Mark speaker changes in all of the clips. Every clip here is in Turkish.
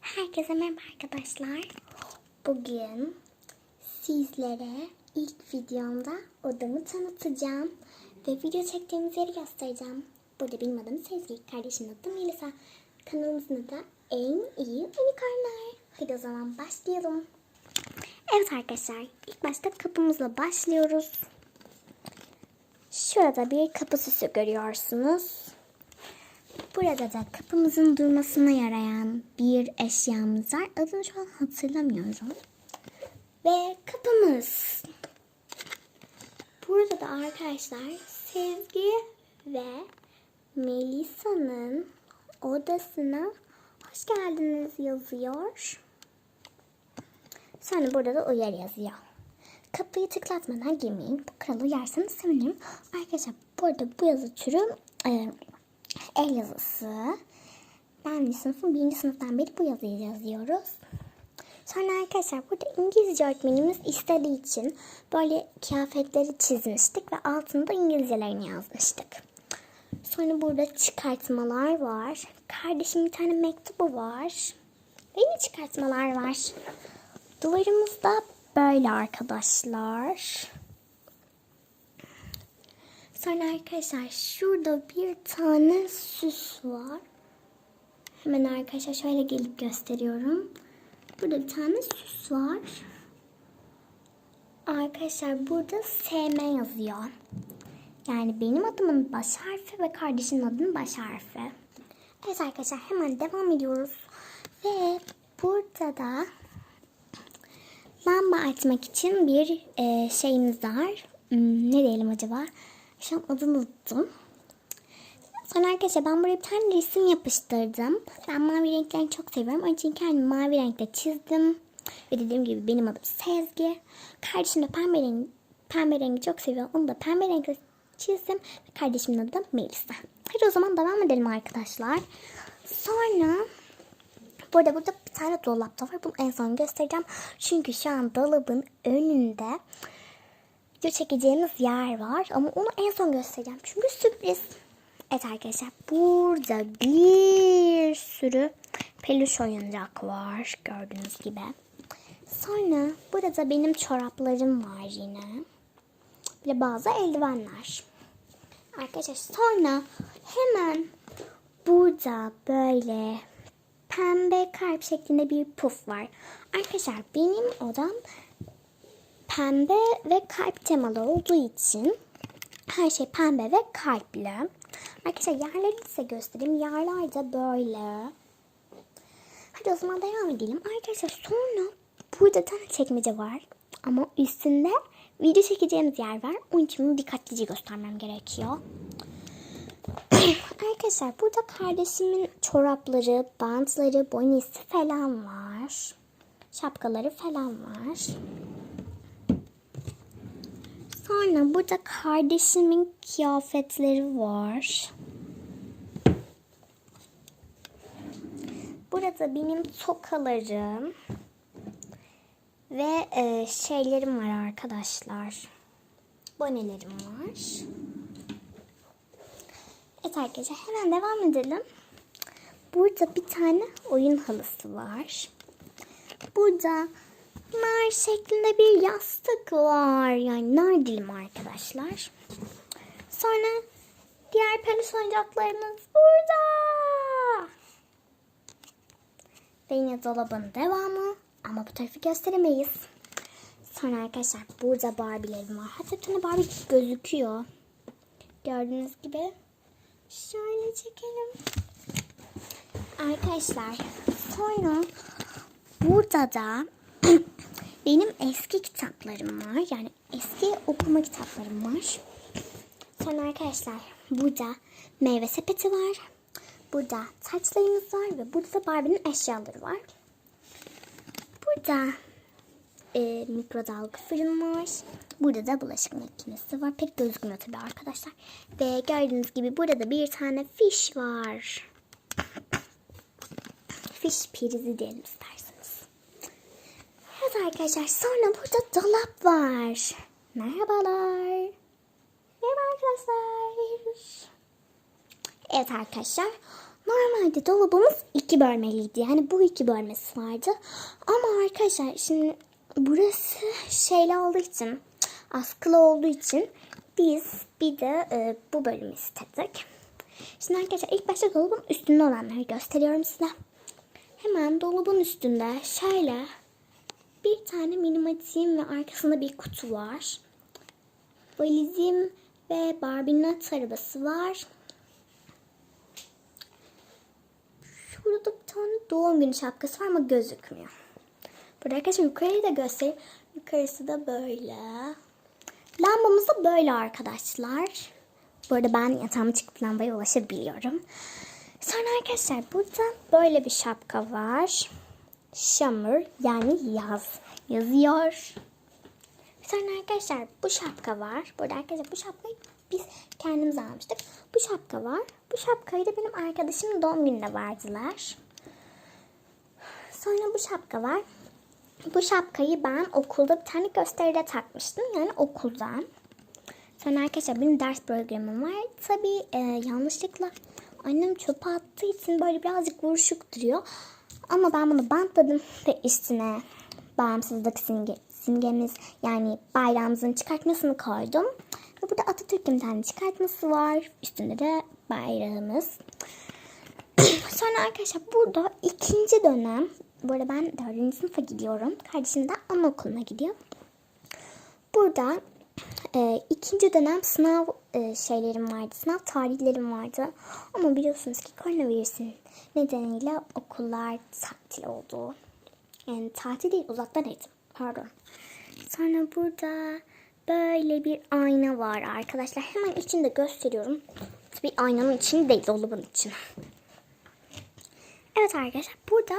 Speaker 1: Herkese merhaba arkadaşlar. Bugün sizlere ilk videomda odamı tanıtacağım. Ve video çektiğimiz yeri göstereceğim. Burada benim adım Sezgi, kardeşimin adı Melisa. Kanalımızın adı En İyi Unicornlar. Hadi o zaman başlayalım. Evet arkadaşlar, ilk başta kapımızla başlıyoruz. Şurada bir kapı süsü görüyorsunuz. Burada da kapımızın durmasına yarayan bir eşyamız var. Adını şu an hatırlamıyorum. Ve kapımız. Burada da arkadaşlar Sevgi ve Melisa'nın odasına hoş geldiniz yazıyor. Sonra burada da uyarı yazıyor. Kapıyı tıklatmadan girmeyin. Bu kuralı uyarsanız sevinirim. Arkadaşlar bu arada bu yazı türü e, el yazısı. Ben de sınıfın birinci sınıftan beri bu yazıyı yazıyoruz. Sonra arkadaşlar burada İngilizce öğretmenimiz istediği için böyle kıyafetleri çizmiştik ve altında İngilizcelerini yazmıştık. Sonra burada çıkartmalar var. Kardeşimin bir tane mektubu var. Ve yine çıkartmalar var. Duvarımız da böyle arkadaşlar. Sonra arkadaşlar şurada bir tane süs var. Hemen arkadaşlar şöyle gelip gösteriyorum. Burada bir tane süs var. Arkadaşlar burada SM yazıyor. Yani benim adımın baş harfi ve kardeşimin adının baş harfi. Evet arkadaşlar hemen devam ediyoruz. Ve burada da lamba açmak için bir e, şeyimiz var. Hmm, ne diyelim acaba? Şu an adını unuttum. Sonra arkadaşlar ben buraya bir tane resim yapıştırdım. Ben mavi renklerini çok seviyorum. Onun için kendimi mavi renkte çizdim. Ve dediğim gibi benim adım Sezgi. Kardeşim de pembe rengi, pembe rengi çok seviyor. Onu da pembe renkte çizdim. Kardeşimin adı da Melisa. Hadi o zaman devam edelim arkadaşlar. Sonra burada burada tane dolap da var. Bunu en son göstereceğim. Çünkü şu an dolabın önünde video çekeceğimiz yer var. Ama onu en son göstereceğim. Çünkü sürpriz. Evet arkadaşlar burada bir sürü peluş oyuncak var. Gördüğünüz gibi. Sonra burada benim çoraplarım var yine. De bazı eldivenler. Arkadaşlar sonra hemen burada böyle pembe kalp şeklinde bir puf var. Arkadaşlar benim odam pembe ve kalp temalı olduğu için her şey pembe ve kalpli. Arkadaşlar yerleri size göstereyim. Yerler de böyle. Hadi o zaman devam edelim. Arkadaşlar sonra burada tane çekmece var. Ama üstünde video çekeceğimiz yer var. Onun için bunu dikkatlice göstermem gerekiyor. Arkadaşlar burada kardeşimin çorapları, bantları, bonisi falan var. Şapkaları falan var. Sonra burada kardeşimin kıyafetleri var. Burada benim tokalarım ve e, şeylerim var arkadaşlar. Bonelerim var. Arkadaşlar hemen devam edelim. Burada bir tane oyun halısı var. Burada nar şeklinde bir yastık var. Yani nar dilim arkadaşlar. Sonra diğer peluş oyuncaklarımız burada. Ve yine dolabın devamı. Ama bu tarafı gösteremeyiz. Sonra arkadaşlar burada Barbie'lerim var. Hatta bir tane Barbie gözüküyor. Gördüğünüz gibi. Şöyle çekelim. Arkadaşlar sonra burada da benim eski kitaplarım var. Yani eski okuma kitaplarım var. Sonra arkadaşlar burada meyve sepeti var. Burada taçlarımız var ve burada da Barbie'nin eşyaları var. Burada e, mikrodalga fırın var. Burada da bulaşık makinesi var. Pek gözükmüyor tabii arkadaşlar. Ve gördüğünüz gibi burada bir tane fiş var. Fiş prizi diyelim isterseniz. Evet arkadaşlar sonra burada dolap var. Merhabalar. Merhaba arkadaşlar. Evet arkadaşlar. Normalde dolabımız iki bölmeliydi. Yani bu iki bölmesi vardı. Ama arkadaşlar şimdi burası şeyli olduğu için askılı olduğu için biz bir de e, bu bölümü istedik. Şimdi arkadaşlar ilk başta dolabın üstünde olanları gösteriyorum size. Hemen dolabın üstünde şöyle bir tane minimatiğim ve arkasında bir kutu var. Valizim ve Barbie'nin at arabası var. Şurada bir tane doğum günü şapkası var ama gözükmüyor. Burada arkadaşlar yukarıyı da göstereyim. Yukarısı da böyle. Lambamız da böyle arkadaşlar. Bu arada ben yatağıma çıkıp lambaya ulaşabiliyorum. Sonra arkadaşlar burada böyle bir şapka var. Summer yani yaz yazıyor. Sonra arkadaşlar bu şapka var. Burada arkadaşlar bu şapkayı biz kendimiz almıştık. Bu şapka var. Bu şapkayı da benim arkadaşımın doğum gününde verdiler. Sonra bu şapka var. Bu şapkayı ben okulda bir tane gösteride takmıştım. Yani okuldan. Sonra arkadaşlar benim ders programım var. Tabii e, yanlışlıkla annem çöpe attığı için böyle birazcık buruşuk duruyor. Ama ben bunu bantladım ve üstüne bağımsızlık simge, simgemiz yani bayrağımızın çıkartmasını koydum. Ve burada Atatürk'ün tane çıkartması var. Üstünde de bayrağımız. Sonra arkadaşlar burada ikinci dönem. Bu arada ben dördüncü sınıfa gidiyorum. Kardeşim de anaokuluna gidiyor. Burada e, ikinci dönem sınav e, şeylerim vardı. Sınav tarihlerim vardı. Ama biliyorsunuz ki koronavirüsün nedeniyle okullar tatil oldu. Yani tatil değil uzaktan eğitim. Pardon. Sonra burada böyle bir ayna var arkadaşlar. Hemen içinde gösteriyorum. Tabii aynanın içinde değil dolabın içine. Evet arkadaşlar burada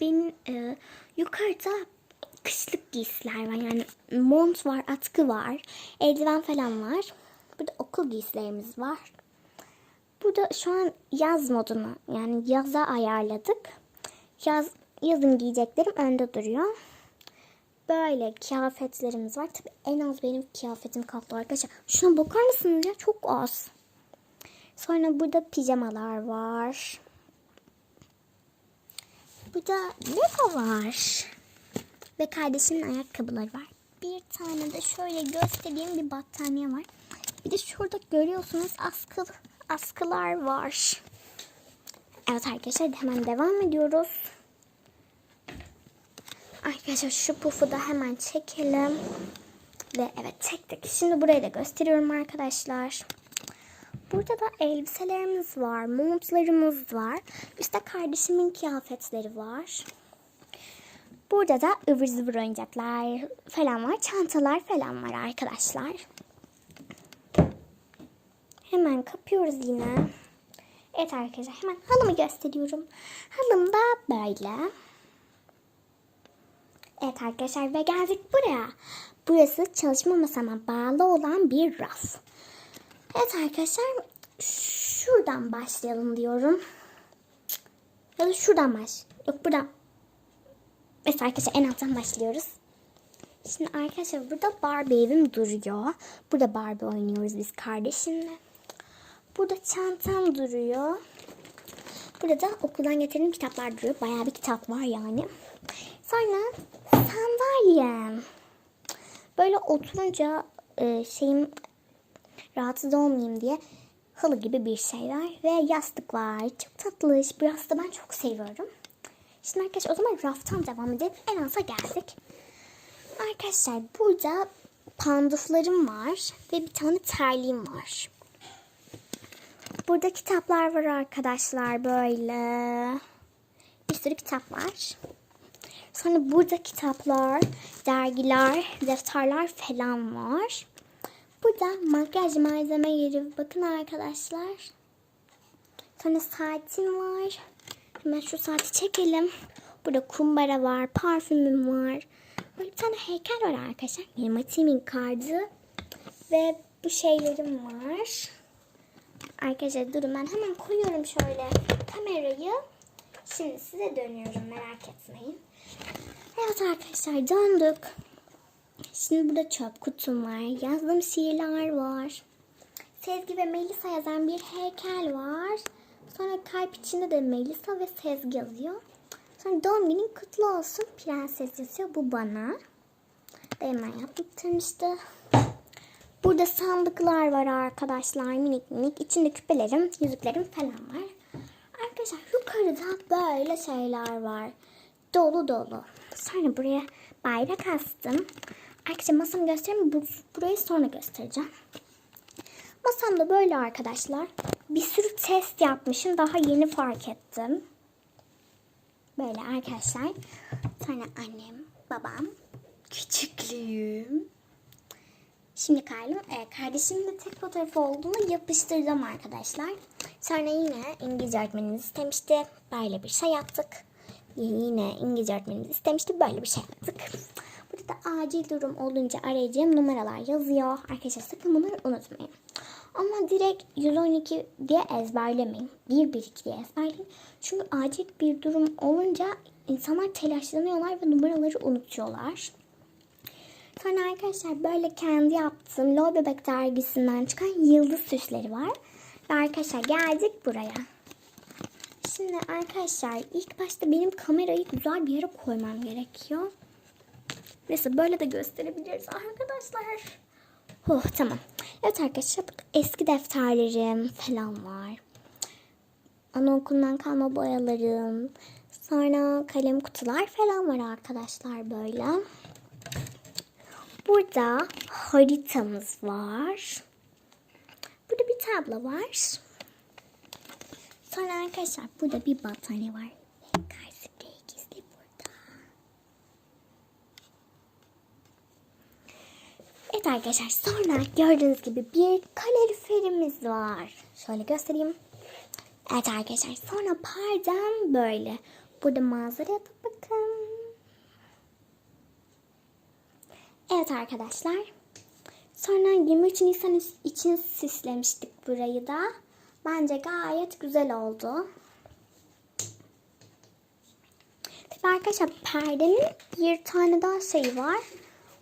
Speaker 1: benim e, yukarıda kışlık giysiler var. Yani mont var, atkı var, eldiven falan var. Burada okul giysilerimiz var. Burada şu an yaz modunu yani yaza ayarladık. Yaz yazın giyeceklerim önde duruyor. Böyle kıyafetlerimiz var. Tabii en az benim kıyafetim kaplı arkadaşlar. Şuna bakar mısınız ya? Çok az. Sonra burada pijamalar var. Burada Lego var. Ve kardeşimin ayakkabıları var. Bir tane de şöyle göstereyim bir battaniye var. Bir de şurada görüyorsunuz askı, askılar var. Evet arkadaşlar hemen devam ediyoruz. Arkadaşlar şu pufu da hemen çekelim. Ve evet çektik. Şimdi burayı da gösteriyorum arkadaşlar. Burada da elbiselerimiz var, montlarımız var. İşte kardeşimin kıyafetleri var. Burada da ıvır zıvır oyuncaklar falan var. Çantalar falan var arkadaşlar. Hemen kapıyoruz yine. Evet arkadaşlar hemen halımı gösteriyorum. Halım da böyle. Evet arkadaşlar ve geldik buraya. Burası çalışma masama bağlı olan bir raf. Evet arkadaşlar şuradan başlayalım diyorum. Ya da şuradan baş. Yok buradan. Evet arkadaşlar en alttan başlıyoruz. Şimdi arkadaşlar burada Barbie evim duruyor. Burada Barbie oynuyoruz biz kardeşimle. Burada çantam duruyor. Burada da okuldan getirdiğim kitaplar duruyor. Bayağı bir kitap var yani. Sonra sandalyem. Böyle oturunca e, şeyim rahatsız olmayayım diye halı gibi bir şey var. Ve yastık var. Çok tatlış. Bu yastığı ben çok seviyorum. Şimdi arkadaşlar o zaman raftan devam edelim. En alta geldik. Arkadaşlar burada panduflarım var. Ve bir tane terliğim var. Burada kitaplar var arkadaşlar böyle. Bir sürü kitap var. Sonra burada kitaplar, dergiler, defterler falan var. Burada makyaj malzeme yeri. Bakın arkadaşlar. Sonra saatim var. Hemen şu saati çekelim. Burada kumbara var, parfümüm var. Böyle bir tane heykel var arkadaşlar. Mematimin kartı. Ve bu şeylerim var. Arkadaşlar durun ben hemen koyuyorum şöyle kamerayı. Şimdi size dönüyorum merak etmeyin. Evet arkadaşlar döndük. Şimdi burada çöp kutum var. Yazdığım şiirler var. Sezgi ve Melisa yazan bir heykel var. Sonra kalp içinde de Melisa ve Sezgi yazıyor. Sonra doğum günün kutlu olsun prenses yazıyor. Bu bana. Hemen yaptırmıştı. Burada sandıklar var arkadaşlar. Minik minik. İçinde küpelerim, yüzüklerim falan var. Arkadaşlar yukarıda böyle şeyler var. Dolu dolu. Sonra buraya bayrak astım. Arkadaşlar masamı göstereyim. Bu, burayı sonra göstereceğim. Masamda böyle arkadaşlar. Bir sürü test yapmışım. Daha yeni fark ettim. Böyle arkadaşlar. Sonra annem, babam, küçüklüğüm. Şimdi kalbim, e, kardeşimin de tek fotoğrafı olduğunu yapıştırdım arkadaşlar. Sonra yine İngilizce öğretmenimiz istemişti. Böyle bir şey yaptık. Yine İngilizce öğretmenimiz istemişti. Böyle bir şey yaptık. Da acil durum olunca arayacağım numaralar yazıyor. Arkadaşlar sakın bunları unutmayın. Ama direkt 112 diye ezberlemeyin. 112 diye ezberleyin. Çünkü acil bir durum olunca insanlar telaşlanıyorlar ve numaraları unutuyorlar. Sonra arkadaşlar böyle kendi yaptığım Lol Bebek dergisinden çıkan yıldız süsleri var. Ve arkadaşlar geldik buraya. Şimdi arkadaşlar ilk başta benim kamerayı güzel bir yere koymam gerekiyor. Neyse böyle de gösterebiliriz arkadaşlar. Oh tamam. Evet arkadaşlar eski defterlerim falan var. Anaokulundan kalma boyalarım. Sonra kalem kutular falan var arkadaşlar böyle. Burada haritamız var. Burada bir tablo var. Sonra arkadaşlar burada bir battaniye var. Kar Evet arkadaşlar sonra gördüğünüz gibi bir kaloriferimiz var. Şöyle göstereyim. Evet arkadaşlar sonra pardon böyle. Burada manzaraya da bakın. Evet arkadaşlar. Sonra 23 Nisan için süslemiştik burayı da. Bence gayet güzel oldu. Tabii arkadaşlar perdenin bir tane daha şeyi var.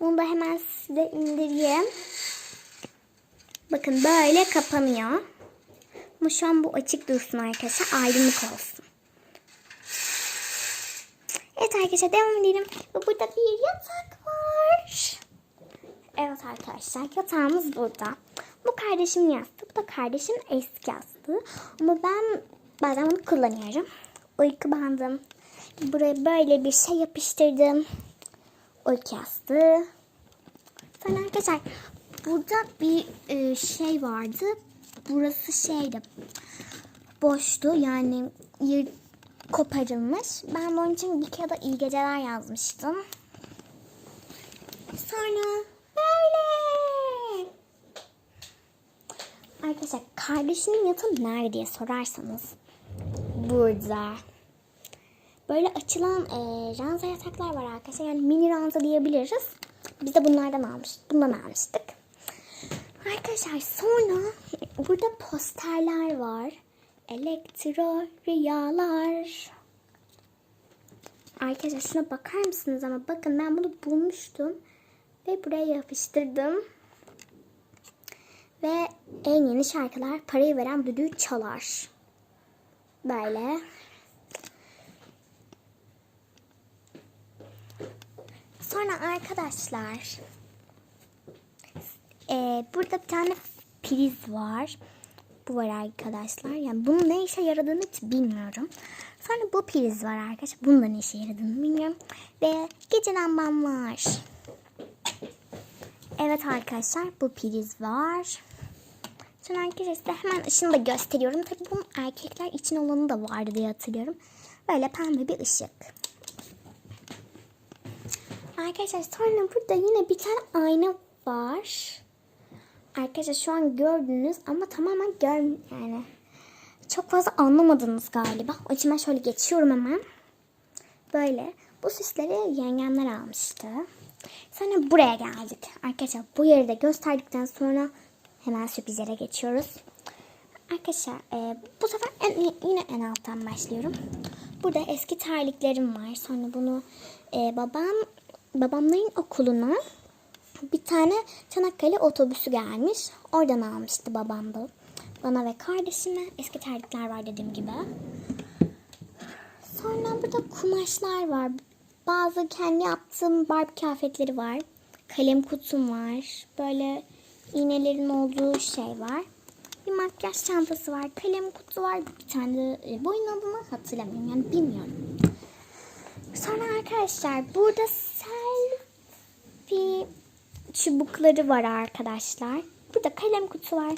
Speaker 1: Onu da hemen size indireyim. Bakın böyle kapanıyor. Ama şu an bu açık dursun arkadaşlar. Aydınlık olsun. Evet arkadaşlar devam edelim. Ve burada bir yatak var. Evet arkadaşlar yatağımız burada. Bu kardeşimin yastığı. Bu da kardeşimin eski yastığı. Ama ben bazen bunu kullanıyorum. Uyku bandım. Buraya böyle bir şey yapıştırdım. Uyku yastığı. Sonra arkadaşlar burada bir e, şey vardı. Burası şeydi. Boştu yani yer koparılmış. Ben de onun için kağıda iyi geceler yazmıştım. Sonra böyle. Arkadaşlar kardeşinin yatağı nerede diye sorarsanız burada. Böyle açılan e, ranza yataklar var arkadaşlar. Yani mini ranza diyebiliriz. Biz de bunlardan almış, bundan almıştık. Arkadaşlar sonra burada posterler var. Elektro rüyalar. Arkadaşlar şuna bakar mısınız ama bakın ben bunu bulmuştum. Ve buraya yapıştırdım. Ve en yeni şarkılar parayı veren düdüğü çalar. Böyle. Sonra arkadaşlar e, burada bir tane priz var. Bu var arkadaşlar. Yani bunun ne işe yaradığını hiç bilmiyorum. Sonra bu priz var arkadaşlar. Bunun da ne işe yaradığını bilmiyorum. Ve gece lambam var. Evet arkadaşlar bu priz var. Sonra arkadaşlar hemen ışığını da gösteriyorum. Tabii bunun erkekler için olanı da vardı diye hatırlıyorum. Böyle pembe bir ışık. Arkadaşlar sonra burada yine bir tane ayna var. Arkadaşlar şu an gördünüz ama tamamen gör yani çok fazla anlamadınız galiba. O için ben şöyle geçiyorum hemen. Böyle. Bu süsleri yengemler almıştı. Sonra buraya geldik. Arkadaşlar bu yeri de gösterdikten sonra hemen sürprizlere geçiyoruz. Arkadaşlar e, bu sefer en, yine en alttan başlıyorum. Burada eski terliklerim var. Sonra bunu e, babam babamların okuluna bir tane Çanakkale otobüsü gelmiş. Oradan almıştı babam da. Bana ve kardeşime eski terlikler var dediğim gibi. Sonra burada kumaşlar var. Bazı kendi yaptığım Barbie kıyafetleri var. Kalem kutum var. Böyle iğnelerin olduğu şey var. Bir makyaj çantası var. Kalem kutu var. Bir tane e, bu oyunun adını hatırlamıyorum. Yani bilmiyorum. Sonra arkadaşlar burada selfie çubukları var arkadaşlar. Burada kalem kutu var.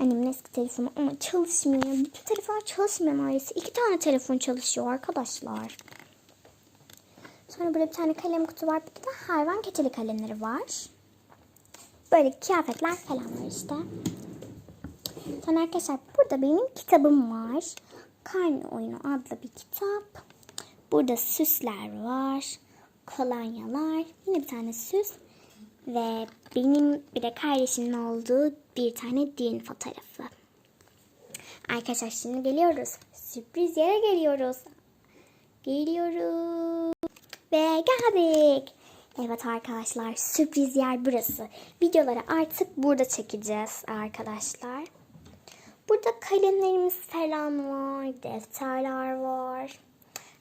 Speaker 1: Annemin eski telefonu ama çalışmıyor. Bütün telefonlar çalışmıyor maalesef. İki tane telefon çalışıyor arkadaşlar. Sonra burada bir tane kalem kutu var. Bir de hayvan keçeli kalemleri var. Böyle kıyafetler falan var işte. Sonra arkadaşlar burada benim kitabım var. Karne Oyunu adlı bir kitap. Burada süsler var. Kolonyalar. Yine bir tane süs. Ve benim bir de kardeşimin olduğu bir tane düğün fotoğrafı. Arkadaşlar şimdi geliyoruz. Sürpriz yere geliyoruz. Geliyoruz. Ve geldik. Evet arkadaşlar sürpriz yer burası. Videoları artık burada çekeceğiz arkadaşlar. Burada kalemlerimiz falan var. Defterler var.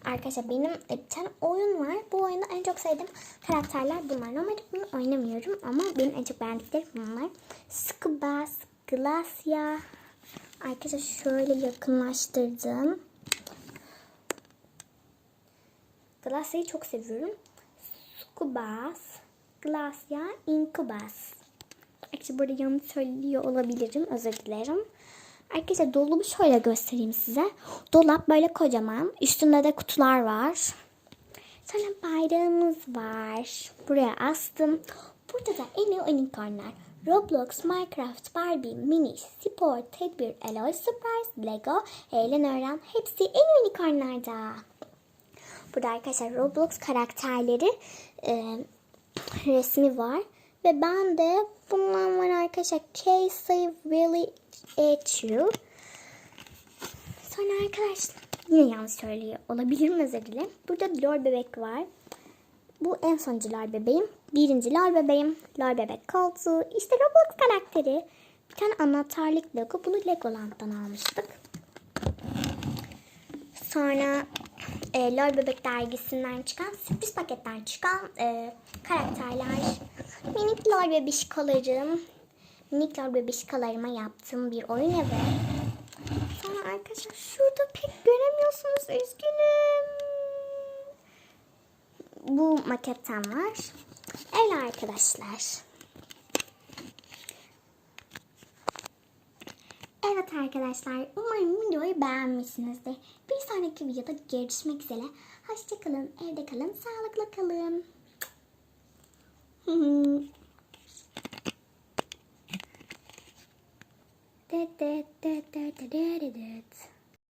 Speaker 1: Arkadaşlar benim bir tane oyun var. Bu oyunda en çok sevdiğim karakterler bunlar. Normalde bunu oynamıyorum ama benim en çok beğendiklerim bunlar. Skubas, Glacia. Arkadaşlar şöyle yakınlaştırdım. Glacia'yı çok seviyorum. Skubas, Glacia, Incubus. Arkadaşlar burada yanlış söylüyor olabilirim. Özür dilerim. Arkadaşlar dolabı şöyle göstereyim size. Dolap böyle kocaman. Üstünde de kutular var. Sonra bayrağımız var. Buraya astım. Burada da en iyi unicornlar. Roblox, Minecraft, Barbie, Mini, Spor, Tedbir, Eloy, Surprise, Lego, Eğlen Öğren hepsi en iyi unicornlarda. Burada arkadaşlar Roblox karakterleri e, resmi var. Ve ben de bundan var arkadaşlar. Casey really at you. Sonra arkadaşlar yine yanlış söylüyor olabilirim özür dilerim. Burada lor bebek var. Bu en sonuncu lor bebeğim. Birinci lor bebeğim. Lor bebek koltuğu. İşte Roblox karakteri. Bir tane anahtarlık logo. Bunu Legoland'dan almıştık. Sonra e, Lol Bebek dergisinden çıkan sürpriz paketten çıkan e, karakterler. Minik Lol Bebişkolarım. Minik Lol Bebişkolarıma yaptığım bir oyun evi. Sonra arkadaşlar şurada pek göremiyorsunuz üzgünüm. Bu maketten var. Öyle arkadaşlar. Evet arkadaşlar umarım videoyu beğenmişsinizdir. Bir sonraki videoda görüşmek üzere. Hoşçakalın, evde kalın, sağlıklı kalın. Det, det, det, det, det, det.